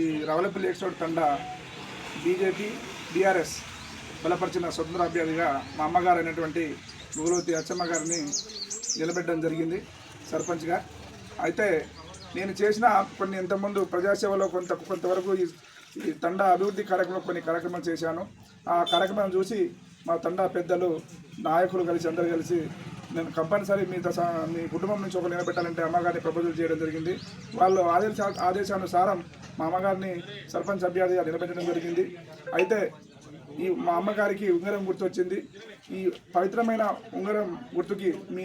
ఈ రవలపల్లి ఎక్స్టోడ్ తండా BJP BRS బలపరిచిన స్వతంత్ర అభ్యర్థిగా మా అమ్మగారు అయినటువంటి గురువతి అచ్చమ్మ గారిని నిలబెట్టడం జరిగింది సర్పంచ్గా. అయితే నేను చేసిన కొన్ని ఇంతకుముందు ప్రజాసేవలో కొంత కొంతవరకు ఈ ఈ తండా అభివృద్ధి కార్యక్రమం కొన్ని కార్యక్రమాలు చేశాను. ఆ కార్యక్రమం చూసి మా తండా పెద్దలు నాయకులు కలిసి అందరూ కలిసి నేను కంపల్సరీ మీ దశ మీ కుటుంబం నుంచి ఒక నిలబెట్టాలంటే అమ్మగారిని ప్రపోజల్ చేయడం జరిగింది. వాళ్ళు ఆదేశ ఆదేశానుసారం మా అమ్మగారిని సర్పంచ్ అభ్యర్థిగా నిలబెట్టడం జరిగింది. అయితే ఈ మా అమ్మగారికి ఉంగరం గుర్తు వచ్చింది ఈ పవిత్రమైన ఉంగరం గుర్తుకి మీ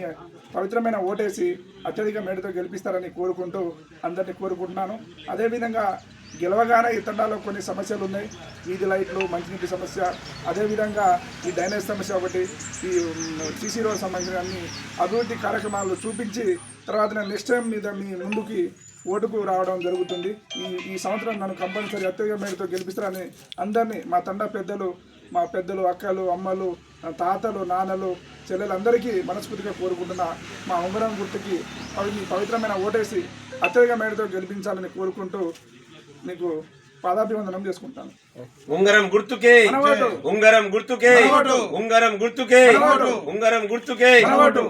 పవిత్రమైన ఓటేసి అత్యధిక మేడతో గెలిపిస్తారని కోరుకుంటూ అందరినీ కోరుకుంటున్నాను. అదేవిధంగా గెలవగానే ఈ తండాలో కొన్ని సమస్యలు ఉన్నాయి. వీధి లైట్లు మంచినీటి సమస్య అదేవిధంగా ఈ డైనేజ్ సమస్య ఒకటి ఈ సీసీ రోడ్ సంబంధించిన అన్ని అభివృద్ధి కార్యక్రమాలు చూపించి తర్వాత నెక్స్ట్ టైం మీద మీ ముందుకి ఓటుకు రావడం జరుగుతుంది. ఈ ఈ సంవత్సరం నన్ను కంపల్సరీ అత్యధిక మేరతో గెలిపిస్తారని అందరినీ మా తండ పెద్దలు మా పెద్దలు అక్కలు అమ్మలు తాతలు నాన్నలు చెల్లెలందరికీ మనస్ఫూర్తిగా కోరుకుంటున్న. మా ఉంగరం గుర్తుకి మీ పవిత్రమైన ఓటేసి అత్యధిక మేరతో గెలిపించాలని కోరుకుంటూ మీకు పాదాభివందనం చేసుకుంటాను ఉంగరం గుర్తుకే. ఉంగరం గుర్తుకే. ఉంగరం గుర్తుకే. ఉంగరం గుర్తుకే మనవాడు